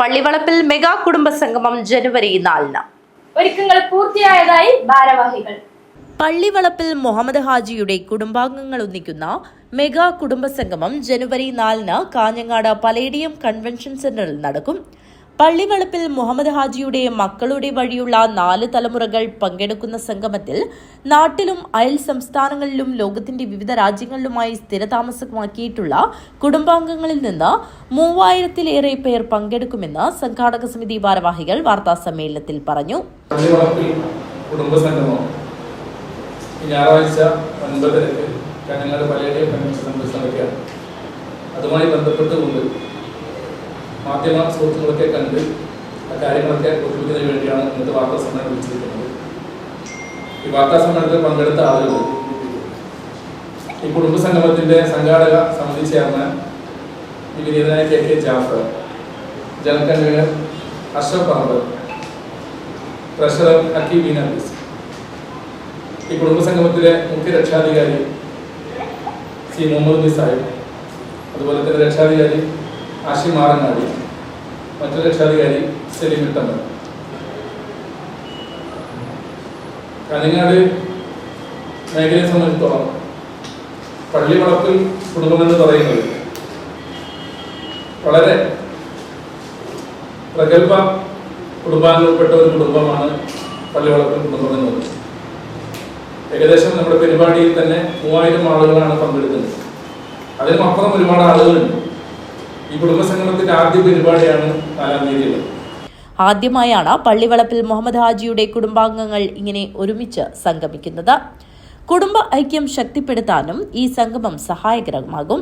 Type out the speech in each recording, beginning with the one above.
പള്ളിവളപ്പിൽ mega കുടുംബ സംഗമം ജനുവരി നാലിന്. ഒരുക്കങ്ങൾ പൂർത്തിയായതായി ഭാരവാഹികൾ. പള്ളിവളപ്പിൽ മുഹമ്മദ് ഹാജിയുടെ കുടുംബാംഗങ്ങൾ ഒന്നിക്കുന്ന മെഗാ കുടുംബ സംഗമം ജനുവരി നാലിന് കാഞ്ഞങ്ങാട് പലേഡിയം കൺവെൻഷൻ സെന്ററിൽ നടക്കും. പള്ളിവളപ്പിൽ മുഹമ്മദ് ഹാജിയുടെ മക്കളുടെ വഴിയുള്ള നാല് തലമുറകൾ പങ്കെടുക്കുന്ന സംഗമത്തിൽ നാട്ടിലും അയൽ സംസ്ഥാനങ്ങളിലും ലോകത്തിന്റെ വിവിധ രാജ്യങ്ങളിലുമായി സ്ഥിരതാമസമാക്കിയിട്ടുള്ള കുടുംബാംഗങ്ങളിൽ നിന്ന് മൂവായിരത്തിലേറെ പേർ പങ്കെടുക്കുമെന്ന് സംഘാടക സമിതി ഭാരവാഹികൾ വാർത്താ സമ്മേളനത്തിൽ പറഞ്ഞു ഞായറാഴ്ച അതുമായി ബന്ധപ്പെട്ടുകൊണ്ട് മാധ്യമ സുഹൃത്തുക്കളൊക്കെ കണ്ട് കാര്യങ്ങളൊക്കെ ഒത്തുവയ്ക്കുന്നതിന് വേണ്ടിയാണ് ഇന്നത്തെ വാർത്താ സമ്മേളനം വിളിച്ചിരിക്കുന്നത്. ഈ വാർത്താ സമ്മേളനത്തിൽ പങ്കെടുത്ത ആളുകൾ ഈ കുടുംബസംഗമത്തിന്റെ സംഘാടക സമിതി ചെയർമാൻ ഈ വിനീതനായ K K Jafar general convener Ashraf Paramb treasurer അക്കി been അബീസ് ഈ കുടുംബസംഗമത്തിലെ മുഖ്യ രക്ഷാധികാരി സി മുഹമ്മദ് ബി സാഹിബ് അതുപോലെ തന്നെ രക്ഷാധികാരി ആഷിം ആറങ്ങാടി മറ്റൊരു രക്ഷാധികാരി സെലിം കിട്ടുന്നത് കാഞ്ഞങ്ങാട് മേഖലയെ സംബന്ധിച്ചിടത്തോളം പള്ളി വളപ്പിൽ കുടുംബമെന്ന് പറയുന്നത് വളരെ പ്രഗത്ഭ കുടുംബാംഗങ്ങൾപ്പെട്ട ഒരു കുടുംബമാണ് പള്ളി വളപ്പിൽ കുടുംബം എന്നത്. ഏകദേശം നമ്മുടെ പരിപാടിയിൽ തന്നെ മൂവായിരം ആളുകളാണ് പങ്കെടുക്കുന്നത്. അതിനും അപ്പുറം ഒരുപാട് ആളുകളുണ്ട്. ഈ കുടുംബസംഗമത്തിന്റെ ആദ്യ പരിപാടിയാണ് നാലാം തീയതിയുള്ളത്. ആദ്യമായാണ് പള്ളിവളപ്പിൽ മുഹമ്മദ് ഹാജിയുടെ കുടുംബാംഗങ്ങൾ ഇങ്ങനെ ഒരുമിച്ച് സംഗമിക്കുന്നത്. കുടുംബ ഐക്യം ശക്തിപ്പെടുത്താനും ഈ സംഗമം സഹായകരമാകും.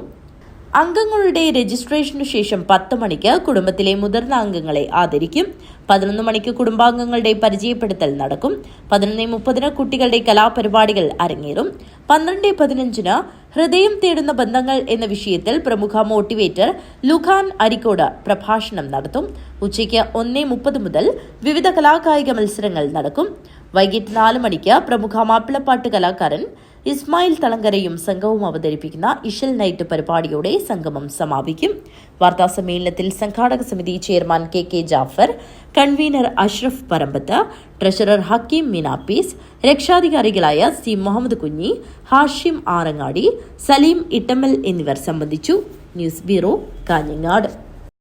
അംഗങ്ങളുടെ രജിസ്ട്രേഷനു ശേഷം പത്ത് മണിക്ക് കുടുംബത്തിലെ മുതിർന്ന അംഗങ്ങളെ ആദരിക്കും. പതിനൊന്ന് മണിക്ക് കുടുംബാംഗങ്ങളുടെ പരിചയപ്പെടുത്തൽ നടക്കും. പതിനൊന്ന് മുപ്പതിന് കുട്ടികളുടെ കലാപരിപാടികൾ അരങ്ങേറും. പന്ത്രണ്ട് പതിനഞ്ചിന് ഹൃദയം തേടുന്ന ബന്ധങ്ങൾ എന്ന വിഷയത്തിൽ പ്രമുഖ മോട്ടിവേറ്റർ ലുഖാൻ അരിക്കോട് പ്രഭാഷണം നടത്തും. ഉച്ചയ്ക്ക് ഒന്നേ മുപ്പത് മുതൽ വിവിധ കലാകായിക മത്സരങ്ങൾ നടക്കും. വൈകിട്ട് നാല് മണിക്ക് പ്രമുഖ മാപ്പിളപ്പാട്ട് കലാകാരൻ ഇസ്മായിൽ തളങ്കരയും സംഘവും അവതരിപ്പിക്കുന്ന ഇഷൽ നൈറ്റ് പരിപാടിയോടെ സംഗമം സമാപിക്കും. വാർത്താസമ്മേളനത്തിൽ സംഘാടക സമിതി chairman K K Jafar convener Ashraf Parambath treasurer Hakeem Minapees രക്ഷാധികാരികളായ C Muhammad Kunhi Hashim Arangadi Saleem Ittamal എന്നിവർ സംബന്ധിച്ചു. News bureau Kanhangad.